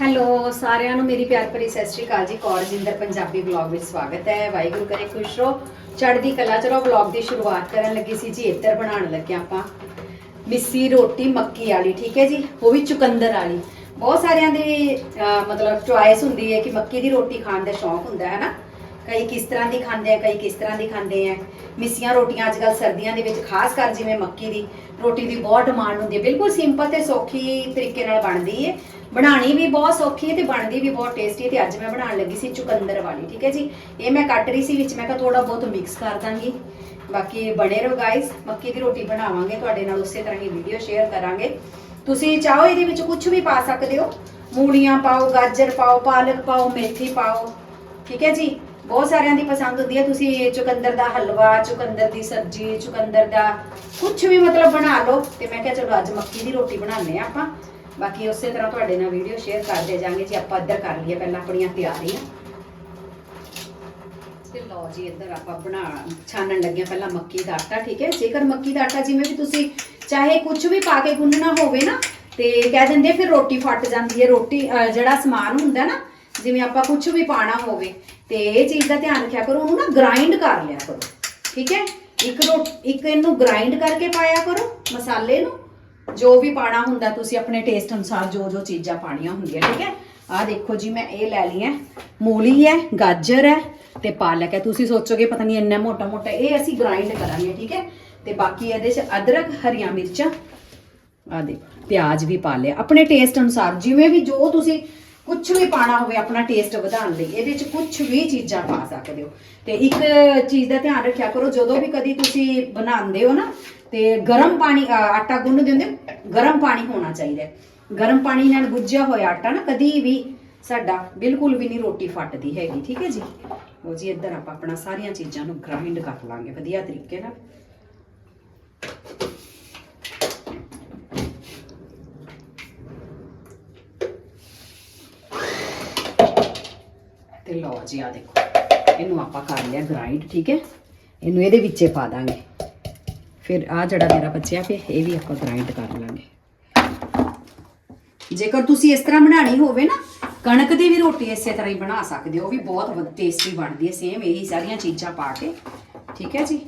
Hello, ਸਾਰਿਆਂ ਨੂੰ ਮੇਰੀ ਪਿਆਰ ਭਰੀ ਸਤਿ ਸ਼੍ਰੀ ਅਕਾਲ ਜੀ। ਕੌਰਜਿੰਦਰ ਪੰਜਾਬੀ ਵਲੌਗ ਵਿੱਚ ਸਵਾਗਤ ਹੈ। ਵਾਹਿਗੁਰੂ ਕਰੇ ਖੁਸ਼ ਰਹੋ। ਚੜ੍ਹਦੀ ਕਲਾ ਚਲੋ ਰਹੋ। ਦੀ ਸ਼ੁਰੂਆਤ ਕਰਨ ਲੱਗੀ ਸੀ ਜੀ, ਇੱਧਰ ਬਣਾਉਣ ਲੱਗੇ ਆਪਾਂ। ਮਿੱਸੀ ਰੋਟੀ ਮੱਕੀ ਵਾਲੀ, ਠੀਕ ਹੈ ਜੀ? ਉਹ ਵੀ ਚੁਕੰਦਰ ਵਾਲੀ। ਬਹੁਤ ਸਾਰਿਆਂ ਦੀ ਮਤਲਬ ਚੁਆਇਸ ਹੁੰਦੀ ਹੈ ਕਿ ਮੱਕੀ ਦੀ ਰੋਟੀ ਖਾਣ ਦਾ ਸ਼ੌਂਕ ਹੁੰਦਾ ਹੈ ਨਾ? ਕਈ ਕਿਸ ਤਰ੍ਹਾਂ ਦੀ ਖਾਂਦੇ ਆ, ਕਈ ਕਿਸ ਤਰ੍ਹਾਂ ਦੀ ਖਾਂਦੇ ਆ। ਮਿੱਸੀਆਂ ਰੋਟੀਆਂ ਅੱਜ ਕੱਲ ਸਰਦੀਆਂ ਦੇ ਵਿੱਚ, ਖਾਸ ਕਰ ਜਿਵੇਂ ਮੱਕੀ ਦੀ, ਰੋਟੀ ਦੀ ਬਹੁਤ ਡਿਮਾਂਡ ਹੁੰਦੀ ਹੈ। ਬਿਲਕੁਲ ਸਿੰਪਲ ਤੇ ਸੌਖੀ ਤਰੀਕੇ ਨਾਲ ਬਣਦੀ ਹੈ ਬਣਾਣੀ ਵੀ ਬਹੁਤ ਸੌਖੀ ਹੈ ਤੇ ਬਣਦੀ ਵੀ ਬਹੁਤ ਟੇਸਟੀ ਹੈ ਤੇ ਅੱਜ ਮੈਂ ਬਣਾਉਣ ਲੱਗੀ ਸੀ ਚੁਕੰਦਰ ਵਾਲੀ, ਠੀਕ ਹੈ ਜੀ? ਇਹ ਮੈਂ ਕੱਟ ਰਹੀ ਸੀ, ਵਿੱਚ ਮੈਂ ਕਿਹਾ ਥੋੜਾ ਬਹੁਤ ਮਿਕਸ ਕਰ ਦਾਂਗੀ। ਬਾਕੀ ਬਣੇ ਰਹੋ ਗਾਇਸ ਮੱਕੀ ਦੀ ਰੋਟੀ ਬਣਾਵਾਂਗੇ, ਤੁਹਾਡੇ ਨਾਲ ਉਸੇ ਤਰ੍ਹਾਂ ਹੀ ਵੀਡੀਓ ਸ਼ੇਅਰ ਕਰਾਂਗੇ। ਤੁਸੀਂ ਚਾਹੋ ਇਹਦੇ ਵਿੱਚ ਕੁਝ ਵੀ ਪਾ ਸਕਦੇ ਹੋ? ਮੂਲੀਆਂ ਪਾਓ, ਗਾਜਰ ਪਾਓ, ਪਾਲਕ ਪਾਓ, ਮੇਥੀ ਪਾਓ, ਠੀਕ ਹੈ ਜੀ? ਬਹੁਤ ਸਾਰਿਆਂ ਦੀ ਪਸੰਦ ਹੁੰਦੀ ਹੈ। ਤੁਸੀਂ ਚੁਕੰਦਰ ਦਾ ਹਲਵਾ, ਚੁਕੰਦਰ ਦੀ ਸਬਜ਼ੀ, ਚੁਕੰਦਰ ਦਾ ਕੁਝ ਵੀ ਮਤਲਬ ਬਣਾ ਲਓ। ਤੇ ਮੈਂ ਕਿਹਾ ਚਲੋ ਅੱਜ ਮੱਕੀ ਦੀ ਰੋਟੀ ਬਣਾਉਂਦੇ ਆ ਆਪਾਂ। ਬਾਕੀ ਉਸੇ ਤਰ੍ਹਾਂ ਤੁਹਾਡੇ ਨਾਲ ਵੀਡੀਓ ਸ਼ੇਅਰ ਕਰਦੇ ਜਾਾਂਗੇ ਜੀ ਆਪਾਂ ਇੱਧਰ ਕਰ ਲਈਏ, ਪਹਿਲਾਂ ਆਪਣੀਆਂ ਤਿਆਰੀਆਂ। ਤੇ ਲਓ ਜੀ, ਇੱਧਰ ਆਪਾਂ ਬਣਾ ਛਾਣਨ ਲੱਗੇ ਪਹਿਲਾਂ ਮੱਕੀ ਦਾ ਆਟਾ, ਠੀਕ ਹੈ? ਜੇਕਰ ਮੱਕੀ ਦਾ ਆਟਾ ਜਿਵੇਂ ਵੀ ਤੁਸੀਂ ਚਾਹੇ ਕੁਝ ਵੀ ਪਾ ਕੇ ਗੁੰਨਣਾ ਹੋਵੇ ਨਾ, ਤੇ ਕਹਿ ਦਿੰਦੇ ਫਿਰ ਰੋਟੀ ਫਟ ਜਾਂਦੀ ਹੈ। ਰੋਟੀ ਜਿਹੜਾ ਸਮਾਨ ਹੁੰਦਾ ਨਾ ਜਿਵੇਂ ਆਪਾਂ ਕੁਝ ਵੀ ਪਾਣਾ ਹੋਵੇ ਤੇ ਇਹ ਚੀਜ਼ ਦਾ ਧਿਆਨ ਰੱਖਿਆ ਕਰੋ, ਉਹਨੂੰ ਨਾ ਗ੍ਰਾਈਂਡ ਕਰ ਲਿਆ ਕਰੋ, ਠੀਕ ਹੈ? ਇੱਕ ਰੋ ਇੱਕ ਇਹਨੂੰ ਗ੍ਰਾਈਂਡ ਕਰਕੇ ਪਾਇਆ ਕਰੋ ਮਸਾਲੇ ਨੂੰ, ਜੋ ਵੀ ਪਾਣਾ ਹੁੰਦਾ ਤੁਸੀਂ ਆਪਣੇ ਟੇਸਟ ਅਨੁਸਾਰ ਜੋ ਜੋ ਚੀਜ਼ਾਂ ਪਾਣੀਆਂ ਹੁੰਦੀਆਂ, ਠੀਕ ਹੈ? ਆਹ ਦੇਖੋ ਜੀ, ਮੈਂ ਇਹ ਲੈ ਲਈ ਹੈ ਮੂਲੀ ਹੈ, ਗਾਜਰ ਹੈ ਤੇ ਪਾਲਕ ਹੈ। ਤੁਸੀਂ ਸੋਚੋਗੇ ਪਤਾ ਨਹੀਂ ਇੰਨਾ ਮੋਟਾ ਮੋਟਾ, ਇਹ ਅਸੀਂ ਗ੍ਰਾਈਂਡ ਕਰਾਂਗੇ, ਠੀਕ ਹੈ? ਤੇ ਬਾਕੀ ਇਹਦੇ 'ਚ ਅਦਰਕ, ਹਰੀਆਂ ਮਿਰਚਾਂ ਆ ਦੇਖੋ, ਪਿਆਜ਼ ਵੀ ਪਾ ਲਿਆ। ਆਪਣੇ ਟੇਸਟ ਅਨੁਸਾਰ, ਜਿਵੇਂ ਵੀ ਜੋ ਤੁਸੀਂ ਕੁਝ ਵੀ ਪਾਣਾ ਹੋਵੇ, ਆਪਣਾ ਟੇਸਟ ਵਧਾਉਣ ਲਈ, ਇਹਦੇ ਵਿੱਚ ਕੁਝ ਵੀ ਚੀਜ਼ਾਂ ਪਾ ਸਕਦੇ ਹੋ। ਤੇ ਇੱਕ ਚੀਜ਼ ਦਾ ਧਿਆਨ ਰੱਖਿਆ ਕਰੋ, ਜਦੋਂ ਵੀ ਕਦੀ ਤੁਸੀਂ ਬਣਾਉਂਦੇ ਹੋ ਨਾ, ਤੇ ਗਰਮ ਪਾਣੀ ਆਟਾ ਗੁੰਨਦੇ ਹੁੰਦੇ ਗਰਮ ਪਾਣੀ ਹੋਣਾ ਚਾਹੀਦਾ ਗਰਮ ਪਾਣੀ ਨਾਲ ਗੁੱਝਿਆ ਹੋਇਆ ਆਟਾ ਨਾ, ਕਦੀ ਵੀ ਸਾਡਾ ਬਿਲਕੁਲ ਵੀ ਨਹੀਂ ਰੋਟੀ ਫਟਦੀ ਹੈਗੀ, ਠੀਕ ਹੈ ਜੀ? ਉਹ ਜੀ, ਇੱਧਰ ਆਪਾਂ ਆਪਣਾ ਸਾਰੀਆਂ ਚੀਜ਼ਾਂ ਨੂੰ ਗ੍ਰਾਈਂਡ ਕਰ ਲਾਂਗੇ, ਵਧੀਆ ਤਰੀਕੇ ਨਾਲ। ਤੇ ਲਓ ਜੀ ਆ ਦੇਖੋ। ਇਹਨੂੰ ਆਪਾਂ ਕਰ ਲਿਆ ਗ੍ਰਾਈਂਡ ਠੀਕ ਹੈ? ਇਹਨੂੰ ਇਹਦੇ ਵਿੱਚੇ ਪਾ ਦਾਂਗੇ। ਫਿਰ ਆ ਜਿਹੜਾ ਮੇਰਾ ਬਚਿਆ ਪਿਆ, ਇਹ ਵੀ ਆਪਾਂ ਗ੍ਰਾਈਂਡ ਕਰ ਲਾਂਗੇ। ਜੇਕਰ ਤੁਸੀਂ ਇਸ ਤਰ੍ਹਾਂ ਬਣਾਣੀ ਹੋਵੇ ਨਾ, ਕਣਕ ਦੀ ਵੀ ਰੋਟੀ ਇਸੇ ਤਰ੍ਹਾਂ ਹੀ ਬਣਾ ਸਕਦੇ ਹੋ ਵੀ ਬਹੁਤ ਟੇਸਟੀ ਬਣਦੀ ਹੈ ਸੇਮ ਇਹੀ ਸਾਰੀਆਂ ਚੀਜ਼ਾਂ ਪਾ ਕੇ। ਠੀਕ ਹੈ ਜੀ?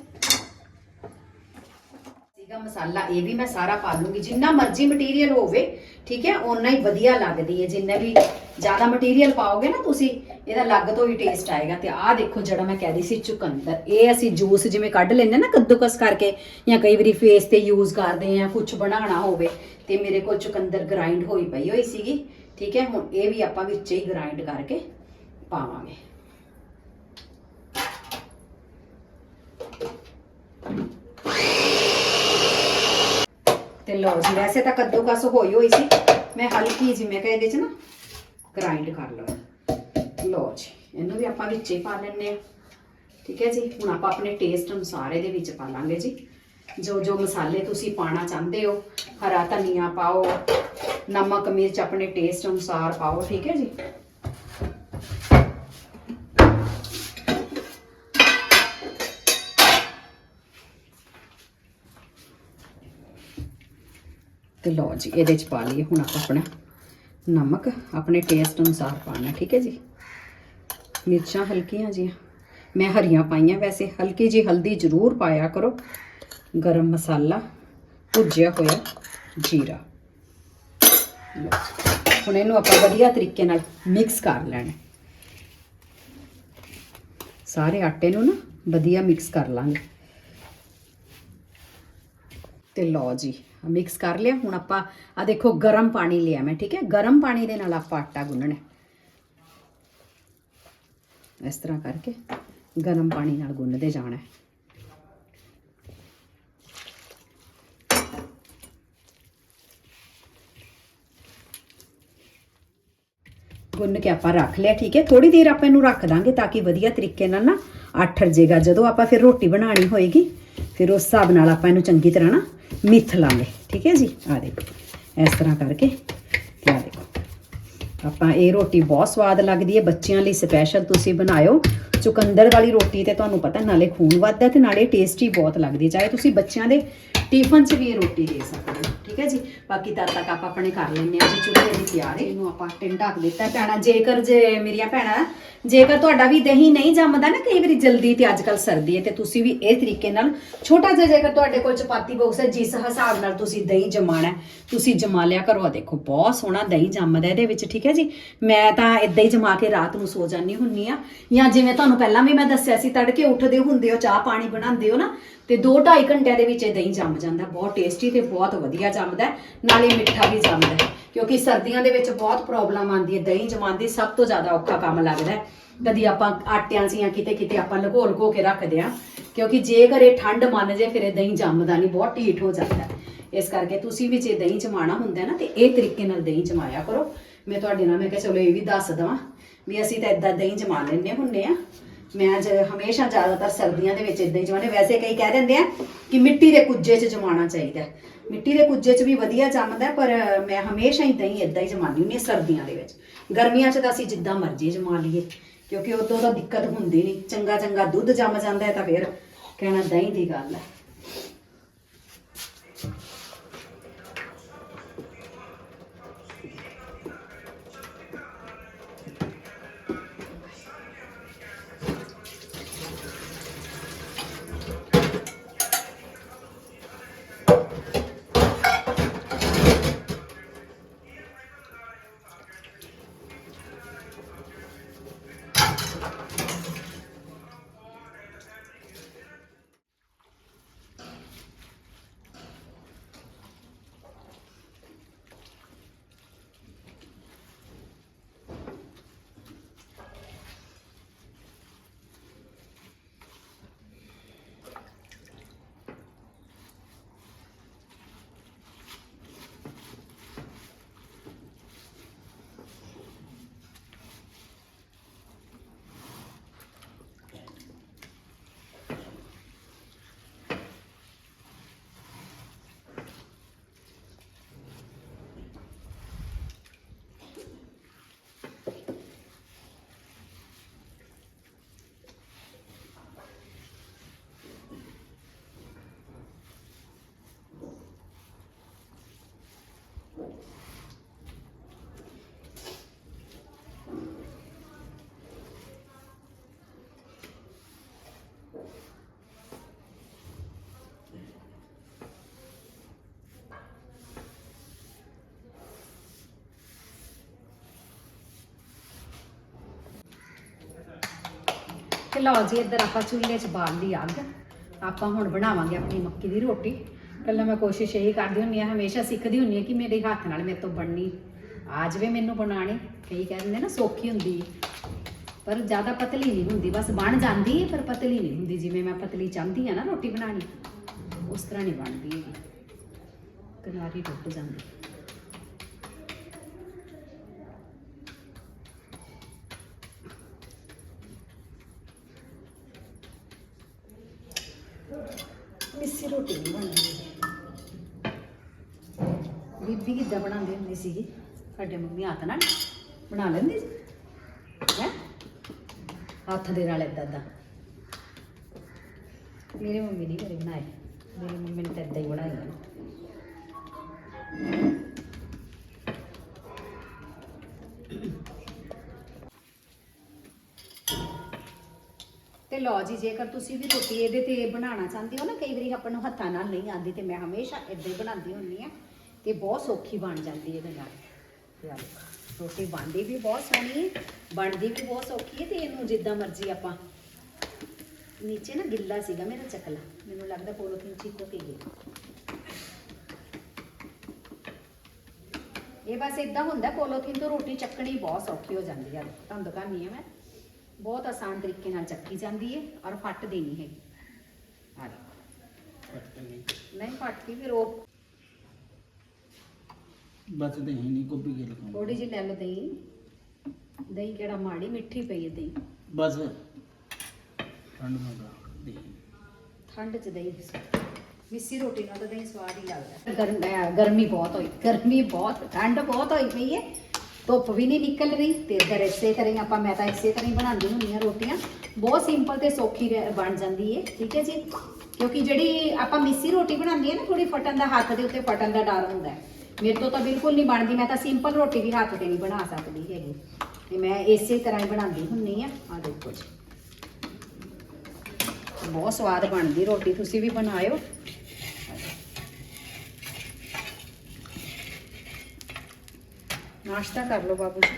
ਸੀਗਾ ਮਸਾਲਾ, ਇਹ ਵੀ ਮੈਂ ਸਾਰਾ ਪਾ ਲੂੰਗੀ। ਜਿੰਨਾ ਮਰਜ਼ੀ ਮਟੀਰੀਅਲ ਹੋਵੇ, ਠੀਕ ਹੈ, ਓਨਾ ਹੀ ਵਧੀਆ ਲੱਗਦੀ ਹੈ। ਜਿੰਨਾ ਵੀ ਜ਼ਿਆਦਾ ਮਟੀਰੀਅਲ ਪਾਓਗੇ ਨਾ ਤੁਸੀਂ ਇਹਦਾ ਅਲੱਗ ਤੋਂ ਹੀ ਟੇਸਟ ਆਏਗਾ ਤੇ ਆਹ ਦੇਖੋ ਜਿਹੜਾ ਮੈਂ ਕਹਿ ਰਹੀ ਸੀ ਚੁਕੰਦਰ। ਇਹ ਅਸੀਂ ਜੂਸ ਜਿਵੇਂ ਕੱਢ ਲੈਂਦੇ ਨਾ ਕੱਦੂਕਸ ਕਰਕੇ ਜਾਂ ਕਈ ਵਾਰੀ ਫੇਸ ਤੇ ਯੂਜ਼ ਕਰਦੇ ਆ ਕੁਝ ਬਣਾਉਣਾ ਹੋਵੇ ਤੇ ਮੇਰੇ ਕੋਲ ਚੁਕੰਦਰ ਗ੍ਰਾਈਂਡ ਹੋਈ ਪਈ ਹੋਈ ਸੀਗੀ, ਠੀਕ ਹੈ? ਹੁਣ ਇਹ ਵੀ ਆਪਾਂ ਵਿੱਚ ਹੀ ਗ੍ਰਾਈਂਡ ਕਰਕੇ ਪਾਵਾਂਗੇ। ਤੇ ਲਓ ਜੀ, ਵੈਸੇ ਤਾਂ ਕੱਦੂਕਸ ਹੋਈ ਹੋਈ ਸੀ। ਮੈਂ ਹਲਕੀ ਜਿਹੀ, ਮੈਂ ਕਿਹਾ ਇਹਦੇ ਚ ਨਾ ਗ੍ਰਾਈਂਡ ਕਰ ਲਵਾਂ ਲਓ ਜੀ, ਇਹਨੂੰ ਵੀ ਆਪਾਂ ਵਿੱਚ ਹੀ ਪਾ ਲੈਣੇ ਆ ਠੀਕ ਹੈ ਜੀ? ਹੁਣ ਆਪਾਂ ਆਪਣੇ ਟੇਸਟ ਅਨੁਸਾਰ ਇਹਦੇ ਵਿੱਚ ਪਾ ਲਾਂਗੇ ਜੀ। ਜੋ ਜੋ ਮਸਾਲੇ ਤੁਸੀਂ ਪਾਣਾ ਚਾਹੁੰਦੇ ਹੋ, ਹਰਾ ਧਨੀਆ ਪਾਓ, ਨਮਕ, ਮਿਰਚ ਆਪਣੇ ਟੇਸਟ ਅਨੁਸਾਰ ਪਾਓ, ਠੀਕ ਹੈ ਜੀ? ਤੇ ਲਓ ਜੀ, ਇਹਦੇ ਚ ਪਾ ਲਈਏ ਹੁਣ ਆਪਾਂ ਆਪਣਾ ਨਮਕ, ਆਪਣੇ ਟੇਸਟ ਅਨੁਸਾਰ ਪਾਣਾ ਠੀਕ ਹੈ ਜੀ? ਮਿਰਚਾਂ ਹਲਕੀਆਂ ਜੀਆਂ ਮੈਂ ਹਰੀਆਂ ਪਾਈਆਂ ਵੈਸੇ, ਹਲਕੀ ਜੀ ਹਲਦੀ ਜ਼ਰੂਰ ਪਾਇਆ ਕਰੋ। ਗਰਮ ਮਸਾਲਾ ਭੁੱਜਿਆ ਹੋਇਆ ਜੀਰਾ। ਲਓ ਜੀ। ਹੁਣ ਇਹਨੂੰ ਆਪਾਂ ਵਧੀਆ ਤਰੀਕੇ ਨਾਲ ਮਿਕਸ ਕਰ ਲੈਣਾ। ਸਾਰੇ ਆਟੇ ਨੂੰ ਨਾ ਵਧੀਆ ਮਿਕਸ ਕਰ ਲਾਂਗੇ। ਤੇ ਲਓ ਜੀ, ਮਿਕਸ ਕਰ ਲਿਆ। ਹੁਣ ਆਪਾਂ ਆ ਦੇਖੋ, ਗਰਮ ਪਾਣੀ ਲਿਆ ਮੈਂ, ਠੀਕ ਹੈ? ਗਰਮ ਪਾਣੀ ਦੇ ਨਾਲ ਆਪਾਂ ਆਟਾ ਗੁੰਨਣਾ ਇਸ ਤਰ੍ਹਾਂ ਕਰਕੇ ਗਰਮ ਪਾਣੀ ਨਾਲ ਗੁੰਨਦੇ ਜਾਣਾ ਹੈ। ਗੁੰਨ ਕੇ ਆਪਾਂ ਰੱਖ ਲਿਆ ਠੀਕ ਹੈ ਥੋੜੀ ਦੇਰ ਆਪਾਂ ਇਹਨੂੰ ਰੱਖ ਦਾਂਗੇ ਤਾਂ ਕਿ ਵਧੀਆ ਤਰੀਕੇ ਨਾਲ ਨਾ ਆਠਰ ਜੇਗਾ ਜਦੋਂ ਆਪਾਂ ਫਿਰ ਰੋਟੀ ਬਣਾਣੀ ਹੋਏਗੀ ਫਿਰ ਉਸ ਹਿਸਾਬ ਨਾਲ ਆਪਾਂ ਇਹਨੂੰ ਚੰਗੀ ਤਰ੍ਹਾਂ ਨਾ ਮਿੱਥ ਲਾਂਗੇ ਠੀਕ ਹੈ ਜੀ ਆ ਦੇਖੋ ਇਸ ਤਰ੍ਹਾਂ ਕਰਕੇ ਤੇ ਆ ਦੇਖੋ ਆਪਾਂ ਇਹ ਰੋਟੀ ਬਹੁਤ ਸਵਾਦ ਲੱਗਦੀ ਹੈ, ਬੱਚਿਆਂ ਲਈ ਸਪੈਸ਼ਲ ਤੁਸੀਂ ਬਣਾਇਓ। ਚੁਕੰਦਰ ਵਾਲੀ ਰੋਟੀ ਤੇ ਤੁਹਾਨੂੰ ਪਤਾ, ਨਾਲੇ ਖੂਨ ਵੱਧਦਾ ਤੇ ਨਾਲੇ ਟੇਸਟੀ ਬਹੁਤ ਲੱਗਦੀ ਚਾਹੇ ਤੁਸੀਂ ਬੱਚਿਆਂ ਦੇ ਟਿਫਨ 'ਚ ਵੀ ਇਹ ਰੋਟੀ ਦੇ ਸਕਦੇ ਠੀਕ ਹੈ ਜੀ। ਬਾਕੀ ਤਦ ਤੱਕ ਆਪਾਂ ਆਪਣੇ ਕਰ ਲੈਂਦੇ ਹਾਂ ਜੀ ਚੁੱਲ੍ਹੇ ਦੀ ਤਿਆਰੀ। ਇਹਨੂੰ ਆਪਾਂ ਟਿੰਨ ਢੱਕ ਦਿੱਤਾ ਭੈਣਾ, ਜੇਕਰ ਜੇ ਮੇਰੀਆਂ ਭੈਣਾਂ, ਜੇਕਰ ਤੁਹਾਡਾ ਵੀ ਦਹੀਂ ਨਹੀਂ ਜੰਮਦਾ ਨਾ, ਕਈ ਵਾਰੀ ਜਲਦੀ ਤੇ ਅੱਜ ਕੱਲ ਸਰਦੀ ਹੈ ਤੇ ਤੁਸੀਂ ਵੀ ਇਹ ਤਰੀਕੇ ਨਾਲ, ਛੋਟਾ ਜਿਹਾ ਜੇਕਰ ਤੁਹਾਡੇ ਕੋਲ ਚਪਾਤੀ ਬਾਕਸ ਹੈ, ਜਿਸ ਹਿਸਾਬ ਨਾਲ ਤੁਸੀਂ ਦਹੀਂ ਜਮਾਣਾ ਤੁਸੀਂ ਜਮਾ ਲਿਆ ਕਰੋ। ਆਹ ਦੇਖੋ, ਬਹੁਤ ਸੋਹਣਾ ਦਹੀਂ ਜੰਮਦਾ ਇਹਦੇ ਵਿੱਚ, ਠੀਕ ਹੈ ਜੀ। ਮੈਂ ਤਾਂ ਇਦਾਂ ਹੀ ਜਮਾ ਕੇ ਰਾਤ ਨੂੰ ਸੋ ਜਾਂਦੀ ਹੁੰਨੀ ਆ ਜਾਂ ਜਿਵੇਂ ਤੁਹਾਨੂੰ ਪਹਿਲਾਂ ਵੀ ਮੈਂ ਦੱਸਿਆ ਸੀ, ਤੜਕੇ ਉੱਠਦੇ ਹੁੰਦੇ ਹੋ, ਚਾਹ ਪਾਣੀ ਬਣਾਉਂਦੇ ਹੋ ਨਾ, ਤੇ 2-2.5 ਘੰਟਿਆਂ ਦੇ ਵਿੱਚ ਇਹ ਦਹੀਂ ਜੰਮ ਜਾਂਦਾ। ਬਹੁਤ ਟੇਸਟੀ ਤੇ ਬਹੁਤ ਵਧੀਆ ਜੰਮਦਾ ਨਾਲੇ ਮਿੱਠਾ ਵੀ ਜੰਮਦਾ ਕਿਉਂਕਿ ਸਰਦੀਆਂ ਦੇ ਵਿੱਚ ਬਹੁਤ ਪ੍ਰੋਬਲਮ ਆਉਂਦੀ ਹੈ, ਦਹੀਂ ਜਮਾਉਣ ਦੀ ਸਭ ਤੋਂ ਜ਼ਿਆਦਾ ਔਖਾ ਕੰਮ ਲੱਗਦਾ ਕਦੀ ਆਪਾਂ ਆਟਿਆਂ ਸੀਆਂ ਕਿਤੇ ਕਿਤੇ ਆਪਾਂ ਲਗੋ ਲਗੋ ਕੇ ਰੱਖਦੇ ਆ ਕਿਉਂਕਿ ਜੇਕਰ ਇਹ ਠੰਡ ਮੰਨ ਜੇ, ਫਿਰ ਇਹ ਦਹੀਂ ਜੰਮਦਾ ਨਹੀਂ, ਬਹੁਤ ਢੀਠ ਹੋ ਜਾਂਦਾ ਇਸ ਕਰਕੇ ਤੁਸੀਂ ਵੀ ਜੇ ਦਹੀਂ ਜਮਾਣਾ ਹੁੰਦਾ ਨਾ, ਤੇ ਇਹ ਤਰੀਕੇ ਨਾਲ ਦਹੀਂ ਜਮਾਇਆ ਕਰੋ। ਮੈਂ ਤੁਹਾਡੇ ਨਾਲ, ਮੈਂ ਕਿਹਾ ਚਲੋ ਇਹ ਵੀ ਦੱਸ ਦਵਾਂ ਵੀ ਅਸੀਂ ਤਾਂ ਇਦਾਂ ਦਹੀਂ ਜਮਾ ਲੈਂਦੇ ਹੁੰਨੇ ਆ ਮੈਂ ਅੱਜ ਹਮੇਸ਼ਾ ਜ਼ਿਆਦਾਤਰ ਸਰਦੀਆਂ ਦੇ ਵਿੱਚ ਇਦਾਂ ਹੀ ਜਮਾਉਂਦੇ ਵੈਸੇ ਕਈ ਕਹਿ ਦਿੰਦੇ ਆ ਕਿ ਮਿੱਟੀ ਦੇ ਕੁੱਜੇ 'ਚ ਜਮਾਉਣਾ ਚਾਹੀਦਾ ਮਿੱਟੀ ਦੇ ਕੁੱਜੇ 'ਚ ਵੀ ਵਧੀਆ ਜੰਮਦਾ ਹੈ, ਪਰ ਮੈਂ ਹਮੇਸ਼ਾ ਹੀ ਦਹੀਂ ਇਦਾਂ ਹੀ ਜਮਾਨੀ ਹੁੰਦੀ ਹਾਂ ਸਰਦੀਆਂ ਦੇ ਵਿੱਚ। ਗਰਮੀਆਂ 'ਚ ਤਾਂ ਅਸੀਂ ਜਿੱਦਾਂ ਮਰਜ਼ੀ ਜਮਾ ਲਈਏ ਕਿਉਂਕਿ ਉਦੋਂ ਤਾਂ ਦਿੱਕਤ ਹੁੰਦੀ ਨਹੀਂ। ਚੰਗਾ ਚੰਗਾ ਦੁੱਧ ਜੰਮ ਜਾਂਦਾ ਹੈ ਤਾਂ ਫਿਰ ਕਹਿਣਾ ਦਹੀਂ ਦੀ ਗੱਲ ਹੈ। ਤੇ ਲਓ ਜੀ, ਇੱਧਰ ਆਪਾਂ ਚੁੱਲ੍ਹੇ 'ਚ ਬਾਲ ਲਈ ਅੱਗ। ਆਪਾਂ ਹੁਣ ਬਣਾਵਾਂਗੇ ਆਪਣੀ ਮੱਕੀ ਦੀ ਰੋਟੀ। ਪਹਿਲਾਂ ਮੈਂ ਕੋਸ਼ਿਸ਼ ਇਹੀ ਕਰਦੀ ਹੁੰਨੀ ਆ ਹਮੇਸ਼ਾ ਸਿੱਖਦੀ ਹੁੰਨੀ ਆ ਕਿ ਮੇਰੇ ਹੱਥ ਨਾਲ ਮੇਰੇ ਤੋਂ ਬਣਨੀ। ਆ ਜਾਵੇ ਮੈਨੂੰ ਬਣਾਣੀ ਕਈ ਕਹਿ ਦਿੰਦੇ ਨਾ, ਸੌਖੀ ਹੁੰਦੀ। ਪਰ ਜ਼ਿਆਦਾ ਪਤਲੀ ਨਹੀਂ ਹੁੰਦੀ। ਬਸ ਬਣ ਜਾਂਦੀ ਹੈ, ਪਰ ਪਤਲੀ ਨਹੀਂ ਹੁੰਦੀ। ਜਿਵੇਂ ਮੈਂ ਪਤਲੀ ਚਾਹੁੰਦੀ ਆ ਨਾ ਰੋਟੀ ਬਣਾਣੀ ਉਸ ਤਰ੍ਹਾਂ ਨਹੀਂ ਬਣਦੀ ਹੈਗੀ। ਕਿਨਾਰੀ ਟੁੱਟ ਜਾਂਦੀ। ਮਿੱਸੀ ਰੋਟੀ ਨਹੀਂ ਬਣਦੀ। ਬੀਬੀ ਕਿੱਦਾਂ ਬਣਾਉਂਦੀ ਹੁੰਦੀ ਸੀਗੀ? ਸਾਡੇ ਮੰਮੀ ਹੱਥ ਨਾਲ ਬਣਾ ਲੈਂਦੀ ਸੀ। ਹੈ? ਹੱਥ ਦੇ ਨਾਲ ਏਦਾਂ ਦਾ। ਮੇਰੇ ਮੰਮੀ ਨਹੀਂ ਕਰੇ ਬਣਾਏ। ਮੇਰੀ ਮੰਮੀ ਨੇ ਤਾਂ ਏਦਾਂ ਹੀ ਬਣਾਈ ਲਓ ਜੀ, ਜੇਕਰ ਤੁਸੀਂ ਵੀ ਰੋਟੀ ਇਹਦੇ ਤੇ ਬਣਾਉਣਾ ਚਾਹੁੰਦੇ ਹੋ ਨਾ, ਕਈ ਵਾਰੀ ਆਪਾਂ ਨੂੰ ਹੱਥਾਂ ਨਾਲ ਨਹੀਂ ਆਉਂਦੀ ਤੇ ਮੈਂ ਹਮੇਸ਼ਾ ਇਦਾਂ ਹੀ ਬਣਾਉਂਦੀ ਹੁੰਨੀ ਆ ਤੇ ਬਹੁਤ ਸੌਖੀ ਬਣ ਜਾਂਦੀ ਇਹਦੇ ਨਾਲ। ਰੋਟੀ ਬਣਦੀ ਵੀ ਬਹੁਤ ਸੋਹਣੀ ਹੈ ਬਣਦੀ ਵੀ ਬਹੁਤ ਸੌਖੀ ਹੈ ਤੇ ਇਹਨੂੰ ਜਿੱਦਾਂ ਮਰਜ਼ੀ ਆਪਾਂ ਨੀਚੇ ਨਾ ਗਿੱਲਾ ਸੀਗਾ ਮੇਰਾ ਚੱਕਲਾ, ਮੈਨੂੰ ਲੱਗਦਾ ਪੋਲੋਥੀਨ ਚੀਕੋ ਕੇ ਗਿਆ ਇਹ ਬਸ ਇਦਾਂ ਹੁੰਦਾ, ਪੋਲੋਥੀਨ ਤੋਂ ਰੋਟੀ ਚੱਕਣੀ ਬਹੁਤ ਸੌਖੀ ਹੋ ਜਾਂਦੀ ਹੈ। ਤੁਹਾਨੂੰ ਦਿਖਾਉਂਦੀ ਹਾਂ ਮੈਂ। ਬਹੁਤ ਆਸਾਨ ਤਰੀਕੇ ਨਾਲ ਚੱਕੀ ਜਾਂਦੀ ਹੈ ਔਰ ਹੈਗੀ। ਆ ਦੇਖੋ। ਨਹੀਂ ਫੱਟਦੀ ਫਿਰ ਉਹ ਬਸ ਦਹੀਂ ਨਹੀਂ ਗੋਭੀ ਕੇ ਲਗਾਉਂ ਥੋੜੀ ਜਿਹੀ ਲੈ ਲਓ ਦਹੀਂ। ਦਹੀਂ ਕਿਹੜਾ ਮਾੜੀ ਮਿੱਠੀ ਪਈ ਹੈ ਦਹੀਂ। ਬਸ। ਠੰਡ ਮਗਾ ਦਹੀਂ। ਠੰਡ ਚ ਦਹੀਂ ਮਿੱਸੀ ਰੋਟੀ ਨਾਲ ਤਾਂ ਦਹੀਂ ਸਵਾਦ ਹੀ ਲੱਗਦਾ। ਗਰਮੀ ਬਹੁਤ ਹੋਈ। ਗਰਮੀ ਬਹੁਤ ਠੰਡ ਬਹੁਤ ਹੋਈ ਪਈ ਹੈ ਧੁੱਪ ਵੀ ਨਹੀਂ ਨਿਕਲ ਰਹੀ ਤੇ ਇਧਰ ਇਸੇ ਤਰ੍ਹਾਂ ਹੀ ਆਪਾਂ, ਮੈਂ ਤਾਂ ਇਸੇ ਤਰ੍ਹਾਂ ਹੀ ਬਣਾਉਂਦੀ ਹੁੰਦੀ ਹਾਂ ਰੋਟੀਆਂ। ਬਹੁਤ ਸਿੰਪਲ ਤੇ ਸੌਖੀ ਰਹਿ- ਬਣ ਜਾਂਦੀ ਹੈ ਠੀਕ ਹੈ ਜੀ? ਕਿਉਂਕਿ ਜਿਹੜੀ ਆਪਾਂ ਮਿੱਸੀ ਰੋਟੀ ਬਣਾਉਂਦੀ ਹੈ ਨਾ ਥੋੜੀ ਫਟਣ ਦਾ ਹੱਥ ਦੇ ਉੱਤੇ ਫਟਣ ਦਾ ਡਰ ਹੁੰਦਾ ਹੈ। ਮੇਰੇ ਤੋਂ ਤਾਂ ਬਿਲਕੁਲ ਨਹੀਂ ਬਣਦੀ, ਮੈਂ ਤਾਂ ਸਿੰਪਲ ਰੋਟੀ ਵੀ ਹੱਥ ਤੇ ਨਹੀਂ ਬਣਾ ਸਕਦੀ ਹੈਗੀ। ਤੇ ਮੈਂ ਇਸੇ ਤਰ੍ਹਾਂ ਹੀ ਬਣਾਉਂਦੀ ਹੁੰਨੀ ਆ ਆ ਦੇਖੋ ਜੀ। ਬਹੁਤ ਸਵਾਦ ਬਣਦੀ ਰੋਟੀ, ਤੁਸੀਂ ਵੀ ਬਣਾਇਓ। ਨਾਸ਼ਤਾ ਕਰ ਲਓ ਬਾਬੂ ਜੀ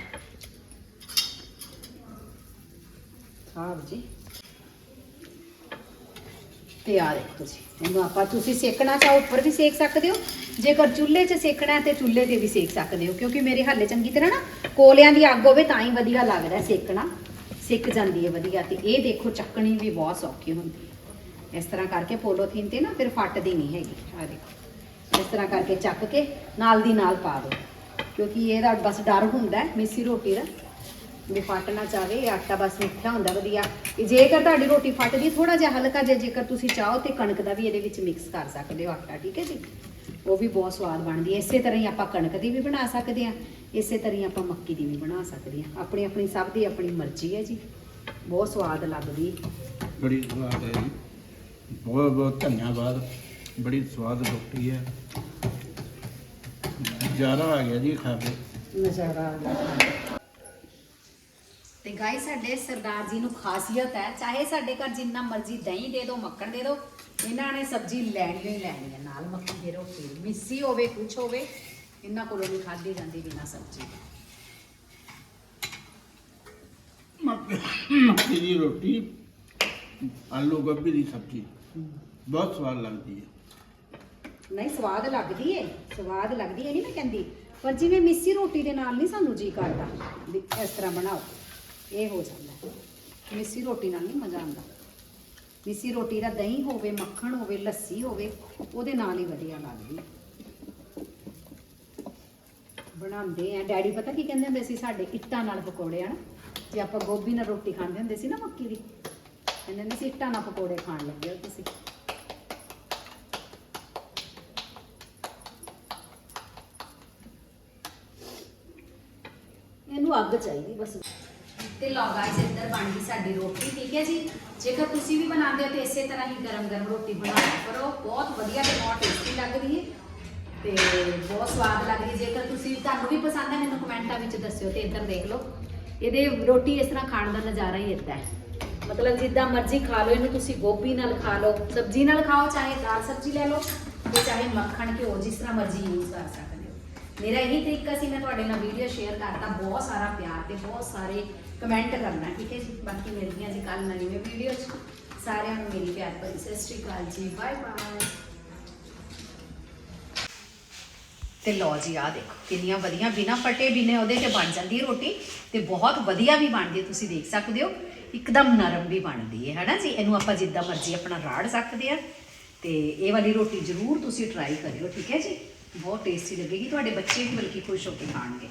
ਸਾਹਿਬ ਜੀ ਤੇ ਆ ਦੇਖੋ ਤੁਸੀਂ ਇਹਨੂੰ ਆਪਾਂ ਤੁਸੀਂ ਸੇਕਣਾ ਚਾਹੋ ਉੱਪਰ ਵੀ ਸੇਕ ਸਕਦੇ ਹੋ ਜੇਕਰ ਚੁੱਲ੍ਹੇ 'ਚ ਸੇਕਣਾ ਹੈ ਤੇ ਚੁੱਲ੍ਹੇ ਤੇ ਵੀ ਸੇਕ ਸਕਦੇ ਹੋ ਕਿਉਂਕਿ ਮੇਰੇ ਹਾਲੇ ਚੰਗੀ ਤਰ੍ਹਾਂ ਨਾ ਕੋਲਿਆਂ ਦੀ ਅੱਗ ਹੋਵੇ ਤਾਂ ਹੀ ਵਧੀਆ ਲੱਗਦਾ ਸੇਕਣਾ ਸਿੱਕ ਜਾਂਦੀ ਹੈ ਵਧੀਆ ਤੇ ਇਹ ਦੇਖੋ ਚੱਕਣੀ ਵੀ ਬਹੁਤ ਸੌਖੀ ਹੁੰਦੀ ਹੈ ਇਸ ਤਰ੍ਹਾਂ ਕਰਕੇ ਪੋਲੋਥੀਨ ਤੇ ਨਾ ਫਿਰ ਫੱਟਦੀ ਨਹੀਂ ਹੈਗੀ ਆ ਦੇਖੋ ਇਸ ਤਰ੍ਹਾਂ ਕਰਕੇ ਚੱਕ ਕੇ ਨਾਲ ਦੀ ਨਾਲ ਪਾ ਦਿਓ ਕਿਉਂਕਿ ਇਹਦਾ ਬਸ ਡਰ ਹੁੰਦਾ ਮਿੱਸੀ ਰੋਟੀ ਦਾ। ਵੀ ਫਟ ਨਾ ਜਾਵੇ, ਇਹ ਆਟਾ ਬਸ ਮਿੱਠਾ ਹੁੰਦਾ, ਵਧੀਆ। ਤੇ ਜੇਕਰ ਤੁਹਾਡੀ ਰੋਟੀ ਫਟਦੀ ਥੋੜਾ ਜਿਹਾ ਹਲਕਾ ਜਿਹਾ ਜੇਕਰ ਤੁਸੀਂ ਚਾਹੋ ਤੇ ਕਣਕ ਦਾ ਵੀ ਇਹਦੇ ਵਿੱਚ ਮਿਕਸ ਕਰ ਸਕਦੇ ਹੋ ਆਟਾ, ਠੀਕ ਹੈ ਜੀ? ਉਹ ਵੀ ਬਹੁਤ ਸਵਾਦ ਬਣਦੀ ਹੈ। ਇਸੇ ਤਰ੍ਹਾਂ ਹੀ ਆਪਾਂ ਕਣਕ ਦੀ ਵੀ ਬਣਾ ਸਕਦੇ ਹਾਂ, ਇਸੇ ਤਰ੍ਹਾਂ ਹੀ ਆਪਾਂ ਮੱਕੀ ਦੀ ਵੀ ਬਣਾ ਸਕਦੇ ਹਾਂ। ਆਪਣੀ ਆਪਣੀ ਸਭ ਦੀ ਆਪਣੀ ਮਰਜ਼ੀ ਹੈ ਜੀ। ਬਹੁਤ ਸਵਾਦ ਲੱਗਦੀ। ਬੜੀ ਸਵਾਦ ਹੈ ਜੀ। ਬਹੁਤ ਬਹੁਤ ਧੰਨਵਾਦ। ਬੜੀ ਸਵਾਦ ਰੋਟੀ ਹੈ। ਜ਼ਿਆਦਾ ਆ ਗਿਆ ਜੀ ਖਾ ਕੇ। ਨਜ਼ਾਰਾ ਆ ਗਿਆ। ਤੇ ਗਾਈ ਸਾਡੇ ਸਰਦਾਰ ਜੀ ਨੂੰ ਖਾਸੀਅਤ ਹੈ ਚਾਹੇ ਸਾਡੇ ਘਰ ਜਿੰਨਾ ਮਰਜ਼ੀ ਦਹੀਂ ਦੇ ਦਿਓ ਮੱਖਣ ਦੇ ਦਿਓ ਇਹਨਾਂ ਨੇ ਸਬਜ਼ੀ ਲੈਣੀ ਹੀ ਲੈਣੀ ਹੈ ਨਾਲ ਮੱਕੀ ਦੀ ਰੋਟੀ ਮਿੱਸੀ ਹੋਵੇ ਕੁਛ ਹੋਵੇ ਇਹਨਾਂ ਕੋਲੋਂ ਨਹੀਂ ਖਾਧੀ ਜਾਂਦੀ ਬਿਨਾ ਸਬਜ਼ੀ ਮੱਕੀ ਦੀ ਰੋਟੀ ਆਲੂ ਗੋਭੀ ਦੀ ਸਬਜ਼ੀ ਬਹੁਤ ਸਵਾਦ ਲੱਗਦੀ ਹੈ। ਨਹੀਂ, ਸਵਾਦ ਲੱਗਦੀ ਏ। ਸਵਾਦ ਲੱਗਦੀ ਏ ਨਹੀਂ ਮੈਂ ਕਹਿੰਦੀ। ਪਰ ਜਿਵੇਂ ਮਿੱਸੀ ਰੋਟੀ ਦੇ ਨਾਲ ਨਹੀਂ ਸਾਨੂੰ ਜੀ ਕਰਦਾ, ਵੀ ਇਸ ਤਰ੍ਹਾਂ ਬਣਾਓ, ਇਹ ਹੋ ਜਾਂਦਾ। ਮਿੱਸੀ ਰੋਟੀ ਨਾਲ ਨਹੀਂ ਮਜ਼ਾ ਆਉਂਦਾ। ਮਿੱਸੀ ਰੋਟੀ ਦਾ ਦਹੀਂ ਹੋਵੇ, ਮੱਖਣ ਹੋਵੇ, ਲੱਸੀ ਹੋਵੇ, ਉਹਦੇ ਨਾਲ ਹੀ ਵਧੀਆ ਲੱਗਦੀ ਬਣਾਉਂਦੇ ਆ। ਡੈਡੀ ਪਤਾ ਕੀ ਕਹਿੰਦੇ ਹੁੰਦੇ ਸੀ ਸਾਡੇ? ਇੱਟਾਂ ਨਾਲ ਪਕੌੜੇ, ਹਨ? ਜੇ ਆਪਾਂ ਗੋਭੀ ਨਾਲ ਰੋਟੀ ਖਾਂਦੇ ਹੁੰਦੇ ਸੀ ਨਾ ਮੱਕੀ ਦੀ, ਕਹਿੰਦੇ ਹੁੰਦੇ ਸੀ ਇੱਟਾਂ ਨਾਲ ਪਕੌੜੇ ਖਾਣ ਲੱਗੇ ਹੋ ਤੁਸੀਂ ਇਹਨੂੰ ਅੱਗ ਚਾਹੀਦੀ ਬਸ। ਤੇ ਲਓ ਗਾਇਸ ਇੱਧਰ ਬਣ ਗਈ ਸਾਡੀ ਰੋਟੀ, ਠੀਕ ਹੈ ਜੀ? ਜੇਕਰ ਤੁਸੀਂ ਵੀ ਬਣਾਉਂਦੇ ਹੋ ਤੇ ਇਸੇ ਤਰ੍ਹਾਂ ਹੀ ਗਰਮ ਗਰਮ ਰੋਟੀ ਬਣਾਇਆ ਕਰੋ। ਬਹੁਤ ਵਧੀਆ ਤੇ ਬਹੁਤ ਟੇਸਟੀ ਲੱਗਦੀ ਹੈ ਤੇ ਬਹੁਤ ਸਵਾਦ ਲੱਗਦੀ ਹੈ। ਜੇਕਰ ਤੁਸੀਂ ਤੁਹਾਨੂੰ ਵੀ ਪਸੰਦ ਹੈ, ਮੈਨੂੰ ਕਮੈਂਟਾਂ ਵਿੱਚ ਦੱਸਿਓ ਤੇ ਇੱਧਰ ਦੇਖ ਲਓ। ਇਹਦੇ ਰੋਟੀ ਇਸ ਤਰ੍ਹਾਂ ਖਾਣ ਦਾ ਨਜ਼ਾਰਾ ਹੀ ਇੱਦਾਂ ਹੈ। ਮਤਲਬ ਜਿੱਦਾਂ ਮਰਜ਼ੀ ਖਾ ਲਓ, ਇਹਨੂੰ ਤੁਸੀਂ ਗੋਭੀ ਨਾਲ ਖਾ ਲਓ। ਸਬਜ਼ੀ ਨਾਲ ਖਾਓ, ਚਾਹੇ ਦਾਲ ਸਬਜ਼ੀ ਲੈ ਲਓ ਤੇ ਚਾਹੇ ਮੱਖਣ, ਘਿਓ, ਜਿਸ ਤਰ੍ਹਾਂ ਮਰਜ਼ੀ ਯੂਜ਼ ਕਰ ਸਕਦੇ ਹੋ। ਮੇਰਾ ਇਹੀ ਤਰੀਕਾ ਸੀ, ਮੈਂ ਤੁਹਾਡੇ ਨਾਲ ਵੀਡੀਓ ਸ਼ੇਅਰ ਕਰਤਾ, ਬਹੁਤ ਸਾਰਾ ਪਿਆਰ ਤੇ ਬਹੁਤ ਸਾਰੇ ਕਮੈਂਟ ਕਰਨਾ, ਠੀਕ ਹੈ ਜੀ? ਬਾਕੀ ਮਿਲਦੀਆਂ ਜੀ ਕੱਲ ਨਵੀਂ ਵੀਡੀਓ 'ਚ। ਸਾਰਿਆਂ ਨੂੰ ਮੇਰੀ ਪਿਆਰ ਭਰੀ ਸਤਿ ਸ਼੍ਰੀ ਅਕਾਲ ਜੀ ਬਾਏ ਬਾਏ ਤੇ ਲਓ ਜੀ ਆ ਦੇਖੋ, ਕਿੰਨੀਆਂ ਵਧੀਆ, ਬਿਨਾ ਫਟੇ ਬਿਨੇ ਉਹਦੇ ਤੇ ਬਣ ਜਾਂਦੀ ਹੈ ਰੋਟੀ ਤੇ ਬਹੁਤ ਵਧੀਆ ਵੀ ਬਣਦੀ ਹੈ, ਤੁਸੀਂ ਦੇਖ ਸਕਦੇ ਹੋ, ਇੱਕਦਮ ਨਰਮ ਵੀ ਬਣਦੀ ਹੈ, ਹਨਾ ਜੀ? ਇਹਨੂੰ ਆਪਾਂ ਜਿੱਦਾਂ ਮਰਜ਼ੀ ਆਪਣਾ ਰਾੜ ਸਕਦੇ ਆ ਤੇ ਇਹ ਵਾਲੀ ਰੋਟੀ ਜ਼ਰੂਰ ਤੁਸੀਂ ਟਰਾਈ ਕਰਿਓ, ਠੀਕ ਹੈ ਜੀ? ਬਹੁਤ ਟੇਸਟੀ ਲੱਗੇਗੀ ਤੁਹਾਡੇ ਬੱਚੇ ਵੀ ਬਲਕਿ ਖੁਸ਼ ਹੋ ਕੇ ਖਾਣਗੇ।